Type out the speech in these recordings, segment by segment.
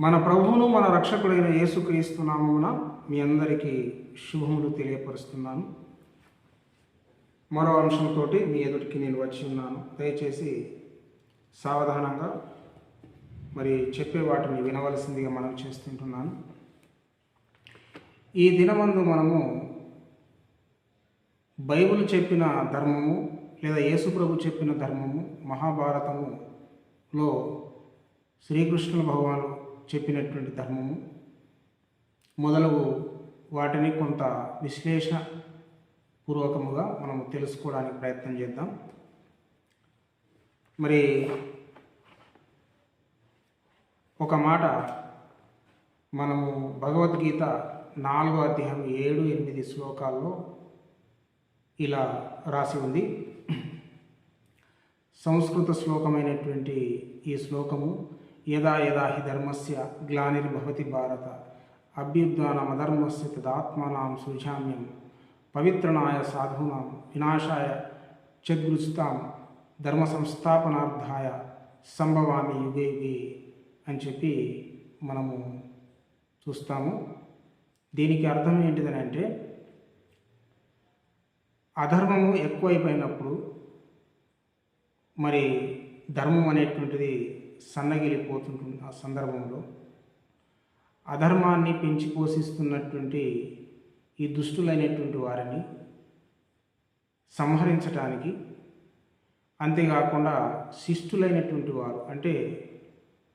మన ప్రభువును మన రక్షకుడైన యేసుక్రీస్తు నామమున మీ అందరికీ శుభములు తెలియపరుస్తున్నాను. మరో అంశంతో మీ ఎదుటికి నేను వచ్చి ఉన్నాను. దయచేసి సావధానంగా మరి చెప్పే వాటిని వినవలసిందిగా మనం చేస్తుంటున్నాను. ఈ దినమందు మనము బైబిల్ చెప్పిన ధర్మము లేదా యేసుప్రభు చెప్పిన ధర్మము మహాభారతములో శ్రీకృష్ణుల భగవాను చెప్పినటువంటి ధర్మము. మొదలగు వాటిని కొంత విశ్లేషణ పూర్వకముగా మనము తెలుసుకోవడానికి ప్రయత్నం చేద్దాం. మరి ఒక మాట మనము భగవద్గీత నాలుగో అధ్యాయం ఏడు ఎనిమిది శ్లోకాల్లో ఇలా రాసి ఉంది. సంస్కృత శ్లోకమైనటువంటి ఈ శ్లోకము యదా యదా హి ధర్మస్య గ్లానిర్భవతి భారత. అభ్యుద్ధానమధర్మస్య తదాత్మానాం సృజామ్యం. పవిత్రనాయ సాధూనాం వినాశాయ చద్గురుస్తాం ధర్మ సంస్థాపనార్థాయ సంభవామి యుగే యుగే అని చెప్పి మనము చూస్తాము. దీనికి అర్థం ఏంటిదని అంటే అధర్మము ఎక్కువైపోయినప్పుడు మరి ధర్మం అనేటువంటిది సన్నగిలిపోతుంటుంది ఆ సందర్భంలో. అధర్మాన్ని పెంచి పోషిస్తున్నటువంటి ఈ దుష్టులైనటువంటి వారిని సంహరించటానికి అంతేకాకుండా శిష్టులైనటువంటి వారు అంటే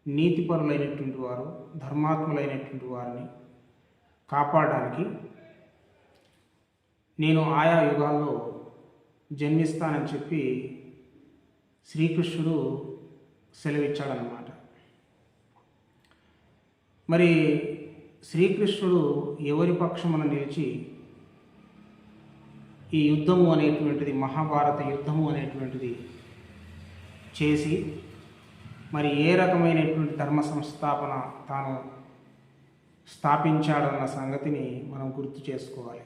నీతిపరులైనటువంటి వారు ధర్మాత్ములైనటువంటి వారిని కాపాడడానికి నేను ఆయా యుగాల్లో జన్మిస్తానని చెప్పి శ్రీకృష్ణుడు సెలవిచ్చాడనమాట మరి శ్రీకృష్ణుడు ఎవరి పక్షమున నిలిచి ఈ యుద్ధము అనేటువంటిది మహాభారత యుద్ధము అనేటువంటిది చేసి మరి ఏ రకమైనటువంటి ధర్మ సంస్థాపన తాను స్థాపించాడన్న సంగతిని మనం గుర్తు చేసుకోవాలి.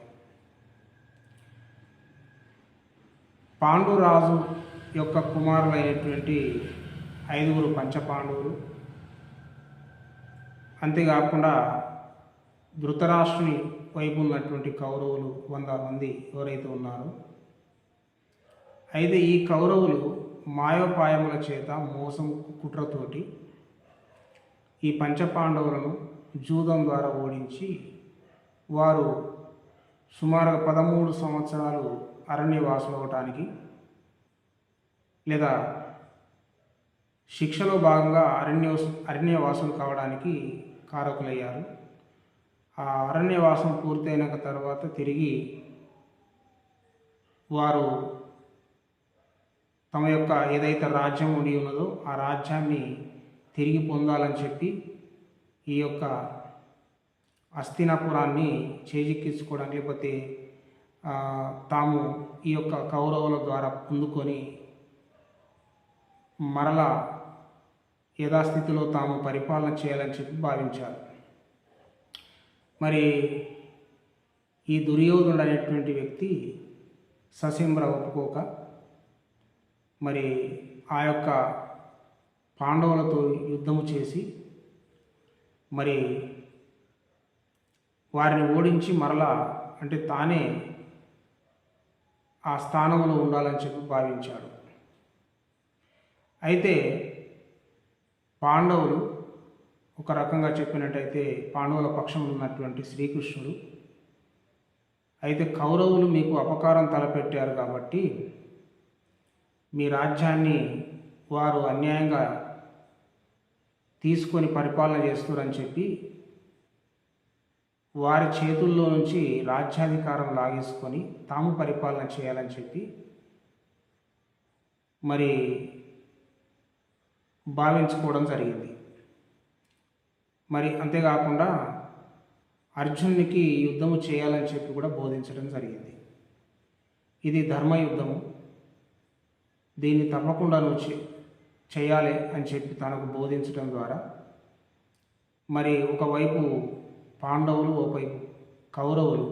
పాండురాజు యొక్క కుమారులైనటువంటి ఐదుగురు పంచపాండవులు. అంతేకాకుండా ధృతరాష్ట్రుని వైపు ఉన్నటువంటి కౌరవులు వంద మంది ఎవరైతే ఉన్నారో అయితే ఈ కౌరవులు మాయోపాయముల చేత మోసం కుట్రతోటి ఈ పంచపాండవులను జూదం ద్వారా ఓడించి వారు సుమారుగా పదమూడు సంవత్సరాలు అరణ్యవాసం అవటానికి లేదా శిక్షలో భాగంగా అరణ్య అరణ్యవాసులు కావడానికి కారకులయ్యారు. ఆ అరణ్యవాసం పూర్తయిన తర్వాత తిరిగి వారు తమ యొక్క ఏదైతే రాజ్యం ఉండి ఉన్నదో ఆ రాజ్యాన్ని తిరిగి పొందాలని చెప్పి ఈ యొక్క అస్థినాపురాన్ని చేజిక్కించుకోవడానికి లేకపోతే తాము ఈ యొక్క కౌరవుల ద్వారా పొందుకొని మరలా యథాస్థితిలో తాము పరిపాలన చేయాలని చెప్పి భావించారు. మరి ఈ దుర్యోధనుడు అనేటువంటి వ్యక్తి ససింబ్ర ఒప్పుకోక మరి ఆ యొక్క పాండవులతో యుద్ధము చేసి మరి వారిని ఓడించి మరలా అంటే తానే ఆ స్థానంలో ఉండాలని చెప్పి భావించాడు. అయితే పాండవులు ఒక రకంగా చెప్పినట్టయితే పాండవుల పక్షంలో ఉన్నటువంటి శ్రీకృష్ణుడు. అయితే కౌరవులు మీకు అపకారం తలపెట్టారు కాబట్టి మీ రాజ్యాన్ని వారు అన్యాయంగా తీసుకొని పరిపాలన చేస్తున్నారని చెప్పి వారి చేతుల్లో నుంచి రాజ్యాధికారం లాగేసుకొని తాము పరిపాలన చేయాలని చెప్పి మరి భావించుకోవడం జరిగింది. మరి అంతేకాకుండా అర్జునునికి యుద్ధము చేయాలని చెప్పి కూడా బోధించడం జరిగింది. ఇది ధర్మయుద్ధము దీన్ని తప్పకుండా నువ్వు చే చేయాలి అని చెప్పి తనకు బోధించడం ద్వారా మరి ఒకవైపు పాండవులు ఒకవైపు కౌరవులు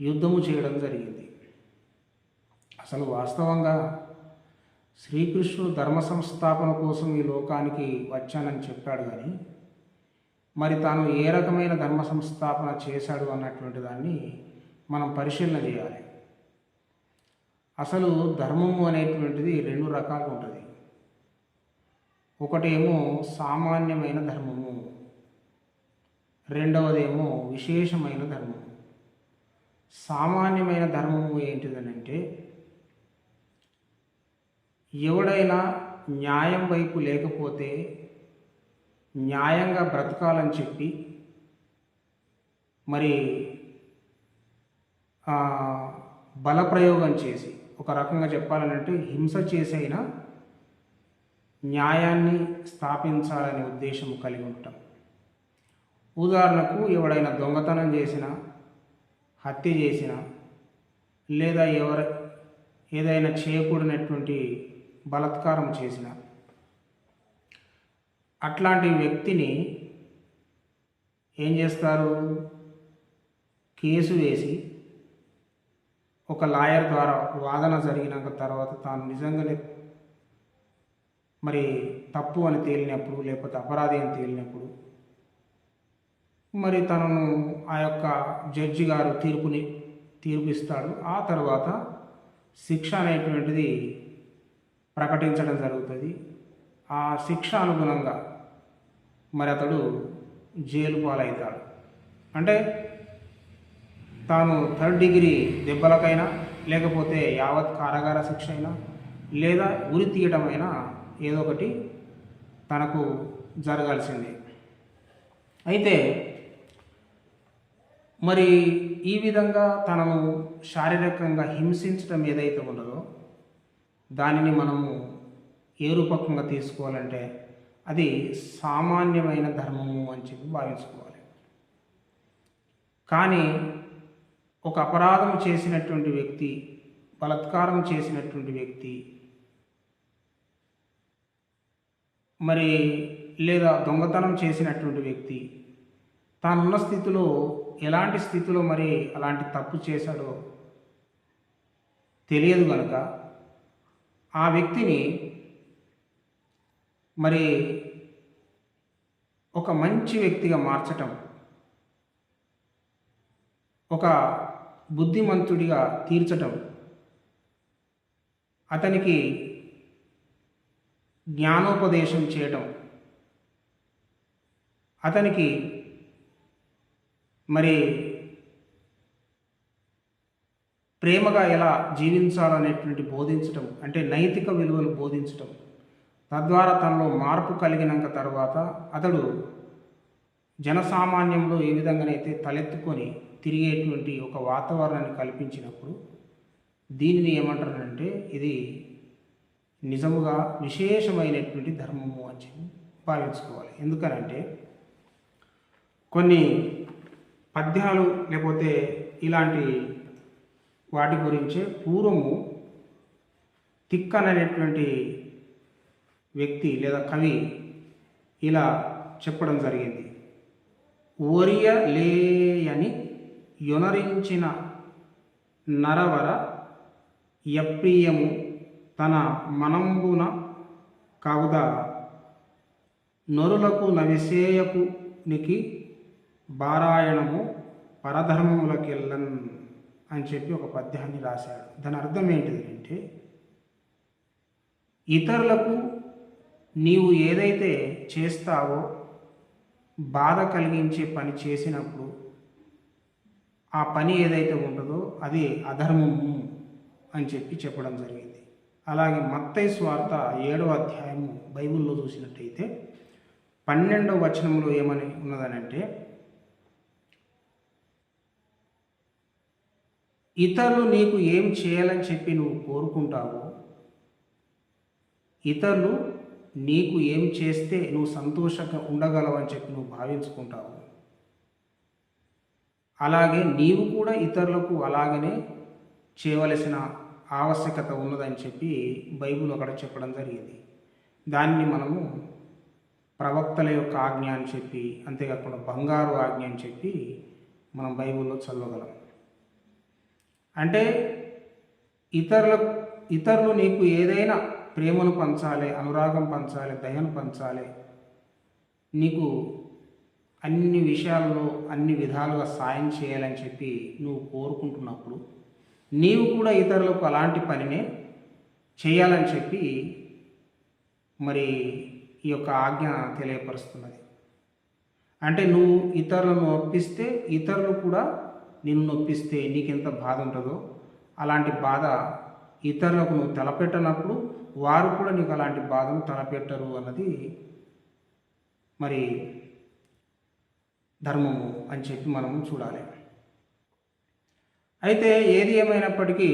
యుద్ధము చేయడం జరిగింది. అసలు వాస్తవంగా శ్రీకృష్ణుడు ధర్మ సంస్థాపన కోసం ఈ లోకానికి వచ్చానని చెప్పాడు కానీ మరి తాను ఏ రకమైన ధర్మ సంస్థాపన చేశాడు అన్నటువంటి దాన్ని మనం పరిశీలన చేయాలి. అసలు ధర్మము అనేటువంటిది రెండు రకాలు ఉంటుంది. ఒకటేమో సామాన్యమైన ధర్మము రెండవదేమో విశేషమైన ధర్మము. సామాన్యమైన ధర్మము ఏంటిదనంటే ఎవడైనా న్యాయం వైపు లేకపోతే న్యాయంగా బ్రతకాలని చెప్పి మరి బలప్రయోగం చేసి ఒక రకంగా చెప్పాలనంటే హింస చేసైనా న్యాయాన్ని స్థాపించాలనే ఉద్దేశం కలిగి ఉంటాం. ఉదాహరణకు ఎవడైనా దొంగతనం చేసినా హత్య చేసినా లేదా ఎవర ఏదైనా చేయకూడనటువంటి బలాత్కారం చేసిన. అట్లాంటి వ్యక్తిని ఏం చేస్తారు? కేసు వేసి ఒక లాయర్ ద్వారా వాదన జరిగినాక తర్వాత తాను నిజంగానే మరి తప్పు అని తేలినప్పుడు లేకపోతే అపరాధి అని తేలినప్పుడు మరి తనను ఆ యొక్క జడ్జి గారు తీర్పుని తీర్పిస్తాడు. ఆ తర్వాత శిక్ష అనేటువంటిది ప్రకటించడం జరుగుతుంది. ఆ శిక్ష అనుగుణంగా మరి అతడు జైలు పాలవుతాడు. అంటే తాను థర్డ్ డిగ్రీ దెబ్బలకైనా లేకపోతే యావత్ కారాగార శిక్ష అయినా లేదా ఉరి తీయటమైనా ఏదో ఒకటి తనకు జరగాల్సిందే. అయితే మరి ఈ విధంగా తనను శారీరకంగా హింసించడం ఏదైతే ఉన్నదో దానిని మనము ఏ రూపకంగా తీసుకోవాలంటే అది సామాన్యమైన ధర్మము అని చెప్పి భావించుకోవాలి. కానీ ఒక అపరాధం చేసినటువంటి వ్యక్తి బలత్కారం చేసినటువంటి వ్యక్తి మరి లేదా దొంగతనం చేసినటువంటి వ్యక్తి తానున్న స్థితిలో ఎలాంటి స్థితిలో మరి అలాంటి తప్పు చేశాడో తెలియదు కనుక ఆ వ్యక్తిని మరి ఒక మంచి వ్యక్తిగా మార్చటం ఒక బుద్ధిమంతుడిగా తీర్చటం అతనికి జ్ఞానోపదేశం చేయటం అతనికి మరి ప్రేమగా ఎలా జీవించాలనేటువంటి బోధించటం అంటే నైతిక విలువలు బోధించటం. తద్వారా తనలో మార్పు కలిగినాక తర్వాత అతడు జనసామాన్యంలో ఏ విధంగానైతే తలెత్తుకొని తిరిగేటువంటి ఒక వాతావరణాన్ని కల్పించినప్పుడు దీనిని ఏమంటారంటే ఇది నిజముగా విశేషమైనటువంటి ధర్మము అని చెప్పి భావించుకోవాలి. ఎందుకనంటే కొన్ని పద్యాలు లేకపోతే ఇలాంటి వాటి గురించే పూర్వము తిక్కన్ అనేటువంటి వ్యక్తి లేదా కవి ఇలా చెప్పడం జరిగింది. ఒరియ లేయని యొనరించిన నరవర యప్రియము తన మనంబున కావుద? నరులకు నవిసేయకునికి బారాయణము పరధర్మములకెళ్ళన్ అని చెప్పి ఒక పద్యాన్ని రాశాడు. దాని అర్థం ఏంటిది అంటే ఇతరులకు నీవు ఏదైతే చేస్తావో బాధ కలిగించే పని చేసినప్పుడు ఆ పని ఏదైతే ఉంటుందో అది అధర్మము అని చెప్పి చెప్పడం జరిగింది. అలాగే మత్తై స్వార్థ ఏడవ అధ్యాయము బైబిల్లో చూసినట్టయితే పన్నెండవ వచనంలో ఏమని ఉన్నదనంటే ఇతరులు నీకు ఏం చేయాలని చెప్పి నువ్వు కోరుకుంటావో ఇతరులు నీకు ఏం చేస్తే నువ్వు సంతోషంగా ఉండగలవని చెప్పి నువ్వు భావించుకుంటావు. అలాగే నీవు కూడా ఇతరులకు అలాగనే చేయవలసిన ఆవశ్యకత ఉన్నదని చెప్పి బైబిల్ అక్కడ చెప్పడం జరిగింది. దాన్ని మనము ప్రవక్తల యొక్క ఆజ్ఞ అని చెప్పి అంతేకాకుండా బంగారు ఆజ్ఞ అని చెప్పి మనం బైబిల్లో చదవగలం. అంటే ఇతరుల ఇతరులు నీకు ఏదైనా ప్రేమను పంచాలి అనురాగం పంచాలి దయను పంచాలి నీకు అన్ని విషయాల్లో అన్ని విధాలుగా సాయం చేయాలని చెప్పి నువ్వు కోరుకుంటున్నప్పుడు నీవు కూడా ఇతరులకు అలాంటి పనినే చేయాలని చెప్పి మరి ఈ యొక్క ఆజ్ఞ తెలియపరుస్తున్నది. అంటే నువ్వు ఇతరులను ఒప్పిస్తే ఇతరులు కూడా నిన్ను నొప్పిస్తే నీకెంత బాధ ఉంటుందో? అలాంటి బాధ ఇతరులకు నువ్వు తలపెట్టనప్పుడు వారు కూడా నీకు అలాంటి బాధను తలపెట్టరు అన్నది మరి ధర్మము అని చెప్పి మనము చూడాలి. అయితే ఏది ఏమైనప్పటికీ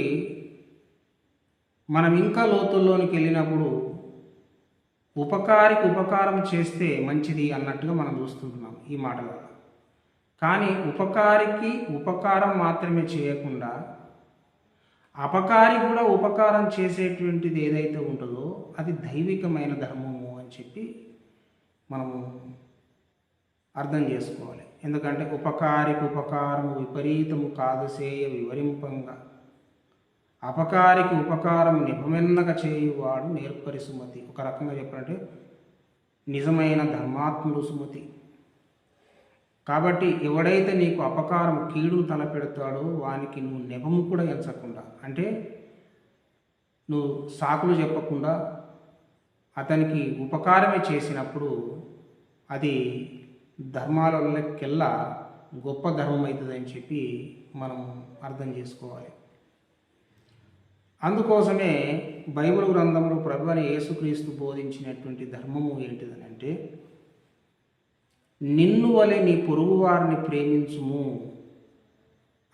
మనం ఇంకా లోతుల్లోనికి వెళ్ళినప్పుడు ఉపకారికి ఉపకారం చేస్తే మంచిది అన్నట్టుగా మనం చూస్తుంటున్నాం ఈ మాటలో కానీ ఉపకారికి ఉపకారం మాత్రమే చేయకుండా అపకారి కూడా ఉపకారం చేసేటువంటిది ఏదైతే ఉంటుందో అది దైవికమైన ధర్మము అని చెప్పి మనము అర్థం చేసుకోవాలి. ఎందుకంటే ఉపకారికి ఉపకారము విపరీతము కాదు సేయ వివరింపంగా. అపకారికి ఉపకారం నిపమెన్నగా చేయువాడు నేర్పరి సుమతి. ఒక రకంగా చెప్పాలంటే నిజమైన ధర్మాత్ముడు సుమతి. కాబట్టి ఎవడైతే నీకు అపకారం కీడును తలపెడతాడో వానికి నువ్వు నెపము కూడా ఎంచకుండా అంటే నువ్వు సాకులు చెప్పకుండా అతనికి ఉపకారమే చేసినప్పుడు అది ధర్మాలకెల్లా గొప్ప ధర్మం అవుతుందని చెప్పి మనం అర్థం చేసుకోవాలి. అందుకోసమే బైబిల్ గ్రంథంలో ప్రభు అని యేసుక్రీస్తు బోధించినటువంటి ధర్మము ఏంటిదని అంటే నిన్ను వలె నీ పొరుగు వారిని ప్రేమించుము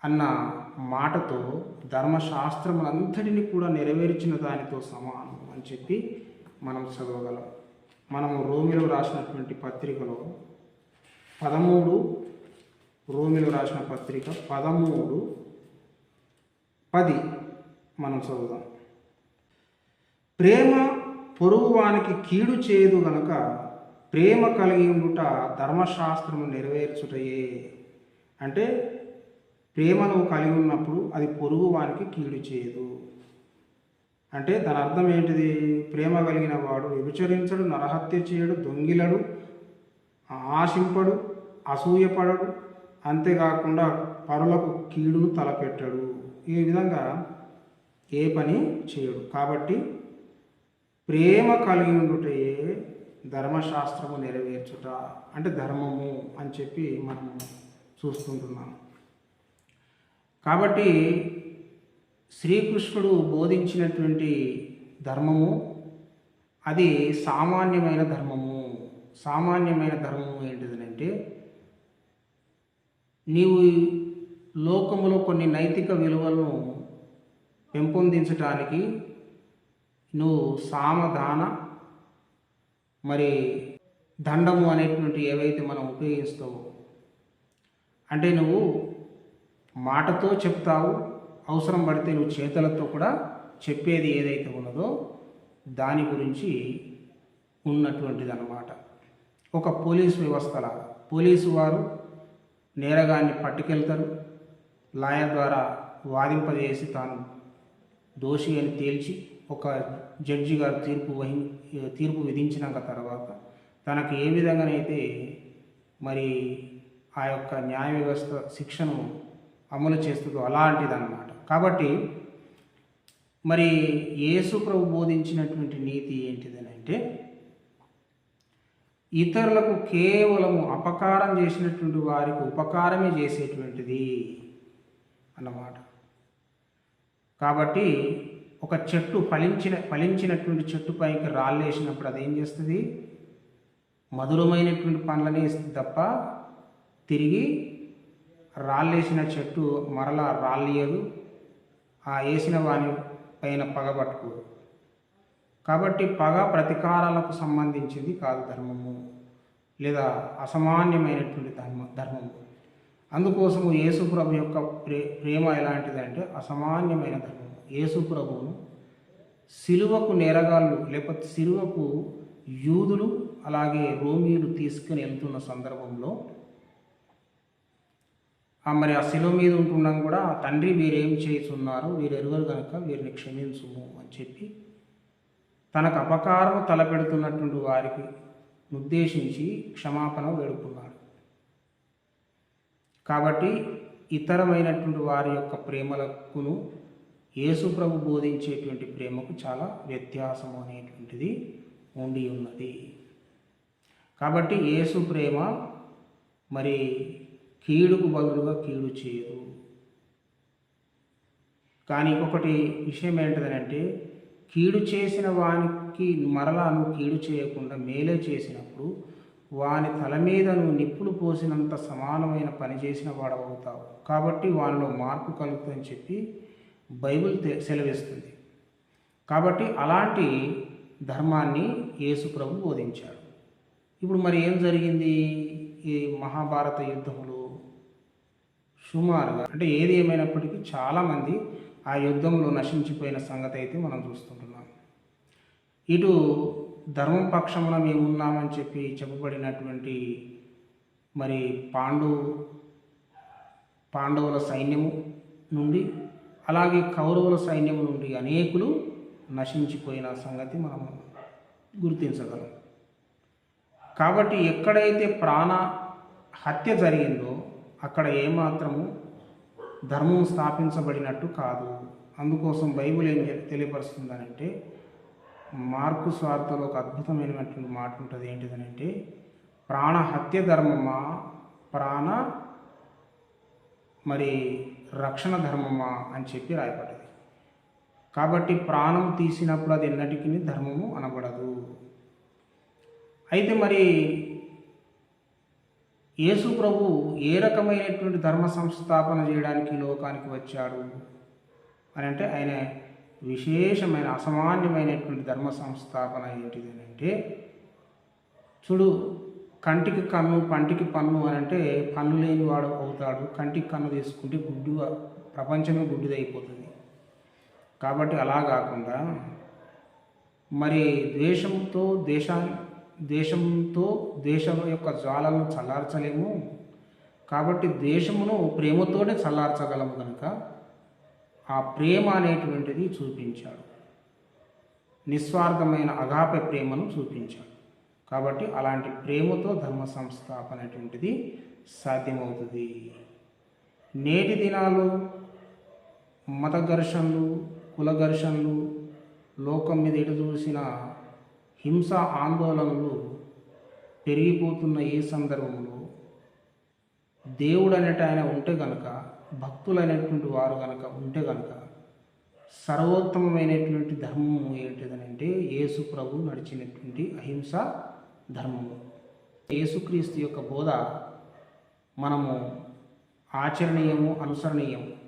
అన్న మాటతో ధర్మశాస్త్రములంతటిని కూడా నెరవేర్చిన దానితో సమానం అని చెప్పి మనం చదవగలం. మనము రోమిలో రాసినటువంటి పత్రికలో పదమూడు రోమిలో రాసిన పత్రిక పదమూడు పది మనం చదువుదాం. ప్రేమ పొరుగువానికి కీడు చేయదు గనక ప్రేమ కలిగి ఉండుట ధర్మశాస్త్రము నెరవేర్చుటయే. అంటే ప్రేమను కలిగి ఉన్నప్పుడు అది పొరుగు వానికి కీడు చేయదు అంటే దాని అర్థం ఏంటిది? ప్రేమ కలిగిన వాడు విభచరించడు నరహత్య చేయడు దొంగిలడు ఆశింపడు అసూయపడడు అంతేకాకుండా పరులకు కీడును తలపెట్టడు. ఈ విధంగా ఏ పని చేయడు. కాబట్టి ప్రేమ కలిగి ఉండుటయే ధర్మశాస్త్రము నెరవేర్చుట అంటే ధర్మము అని చెప్పి మనం చూస్తుంటున్నాం కాబట్టి శ్రీకృష్ణుడు బోధించినటువంటి ధర్మము అది సామాన్యమైన ధర్మము. సామాన్యమైన ధర్మము ఏంటిదనంటే నీవు లోకములో కొన్ని నైతిక విలువలను పెంపొందించటానికి నువ్వు సామధాన మరి దండము అనేటువంటి ఏవైతే మనం ఉపయోగిస్తావో అంటే నువ్వు మాటతో చెప్తావు అవసరం పడితే నువ్వు చేతులతో కూడా చెప్పేది ఏదైతే ఉన్నదో దాని గురించి ఉన్నటువంటిది అన్నమాట ఒక పోలీస్ వ్యవస్థలా పోలీసు వారు నేరగాన్ని పట్టుకెళ్తారు. లాయర్ ద్వారా వాదింపజేసి తాను దోషి అని తేల్చి ఒక జడ్జి గారు తీర్పు వహి తీర్పు విధించినాక తర్వాత తనకు ఏ విధంగానైతే మరి ఆ యొక్క న్యాయ వ్యవస్థ శిక్షను అమలు చేస్తుందో అలాంటిదన్నమాట. కాబట్టి మరి యేసు ప్రభు బోధించినటువంటి నీతి ఏంటిదని అంటే ఇతరులకు కేవలము అపకారం చేసినటువంటి వారికి ఉపకారమే చేసేటువంటిది అన్నమాట. కాబట్టి ఒక చెట్టు ఫలించిన ఫలించినటువంటి చెట్టు పైకి రాళ్ళు వేసినప్పుడు అదేం చేస్తుంది? మధురమైనటువంటి పండ్లనే ఇస్తుంది తప్ప తిరిగి రాళ్ళేసిన చెట్టు మరలా రాళ్ళియదు ఆ వేసిన వాని పైన పగ పట్టుకోదు. కాబట్టి పగ ప్రతికారాలకు సంబంధించింది కాదు ధర్మము లేదా అసామాన్యమైనటువంటి ధర్మ ధర్మము. అందుకోసము యేసుప్రభు యొక్క ప్రే ప్రేమ ఎలాంటిదంటే అసామాన్యమైన ధర్మం. యేసుప్రభువును సిలువకు నేరగాళ్ళు లేకపోతే సిలువకు యూదులు అలాగే రోమీలు తీసుకుని వెళ్తున్న సందర్భంలో ఆ మరి ఆ శిలువ మీద ఉంటున్నాం కూడా తండ్రి వీరేం చేస్తున్నారు వీరు ఎరుగరు కనుక వీరిని క్షమించుము అని చెప్పి తనకు అపకారం తలపెడుతున్నటువంటి వారికి ఉద్దేశించి క్షమాపణ వేడుకున్నాడు. కాబట్టి ఇతరమైనటువంటి వారి యొక్క ప్రేమలకును యేసుప్రభు బోధించేటువంటి ప్రేమకు చాలా వ్యత్యాసం అనేటువంటిది ఉండి ఉన్నది. కాబట్టి యేసు ప్రేమ మరి కీడుకు బదులుగా కీడు చేయదు. కానీ ఇంకొకటి విషయం ఏంటిదనంటే కీడు చేసిన వానికి మరలా నువ్వు కీడు చేయకుండా మేలే చేసినప్పుడు వాని తల మీద నువ్వు నిప్పులు పోసినంత సమానమైన పని చేసిన వాడవుతావు. కాబట్టి వానిలో మార్పు కలుగుతుందని చెప్పి బైబిల్ సెలవిస్తుంది. కాబట్టి అలాంటి ధర్మాన్ని యేసు ప్రభు బోధించాడు. ఇప్పుడు మరి ఏం జరిగింది? ఈ మహాభారత యుద్ధములు సుమారుగా అంటే ఏది ఏమైనప్పటికీ చాలామంది ఆ యుద్ధంలో నశించిపోయిన సంగతి అయితే మనం చూస్తుంటున్నాం. ఇటు ధర్మం పక్షమున మేము ఉన్నామని చెప్పి చెప్పబడినటువంటి మరి పాండు పాండవుల సైన్యము నుండి అలాగే కౌరవుల సైన్యం నుండి అనేకులు నశించిపోయిన సంగతి మనం గుర్తించగలం. కాబట్టి ఎక్కడైతే ప్రాణ హత్య జరిగిందో అక్కడ ఏమాత్రము ధర్మం స్థాపించబడినట్టు కాదు. అందుకోసం బైబిల్ ఏం తెలియపరుస్తుందనంటే మార్కు స్వార్థలో ఒక అద్భుతమైనటువంటి మాట ఉంటుంది. ఏంటిదనంటే ప్రాణ హత్య ధర్మమా? ప్రాణ మరి రక్షణ ధర్మమా అని చెప్పి రాయబడ్డది. కాబట్టి ప్రాణం తీసినప్పుడు అది ఎన్నటికీ ధర్మము అనబడదు. అయితే మరి యేసు ప్రభు ఏ రకమైనటువంటి ధర్మ సంస్థాపన చేయడానికి లోకానికి వచ్చాడు? అని అంటే ఆయన విశేషమైన అసామాన్యమైనటువంటి ధర్మ సంస్థాపన ఏంటిది అంటే చూడు కంటికి కన్ను పంటికి పన్ను అని అంటే పన్ను లేని వాడు అవుతాడు. కంటికి కన్ను తీసుకుంటే గుడ్డు ప్రపంచమే గుడ్డిదైపోతుంది. కాబట్టి అలా కాకుండా మరి ద్వేషంతో దేశా దేశంతో దేశం యొక్క జ్వాలను చల్లార్చలేము. కాబట్టి దేశమును ప్రేమతోనే చల్లార్చగలము కనుక ఆ ప్రేమ అనేటువంటిది చూపించాడు. నిస్వార్థమైన అగాప ప్రేమను చూపించాడు. కాబట్టి అలాంటి ప్రేమతో ధర్మ సంస్థాపన అనేటువంటిది సాధ్యమవుతుంది. నేటి దినాలు మత ఘర్షణలు కుల ఘర్షణలు లోకం మీద ఎటు చూసిన హింస ఆందోళనలు పెరిగిపోతున్న ఈ సందర్భంలో దేవుడు అనేట ఆయన ఉంటే గనక భక్తులు అనేటువంటి వారు గనక ఉంటే గనక సర్వోత్తమమైనటువంటి ధర్మం ఏంటిదనంటే యేసు ప్రభు నడిచినటువంటి అహింస ధర్మము. యేసుక్రీస్తు యొక్క బోధ మనము ఆచరణీయము అనుసరణీయము.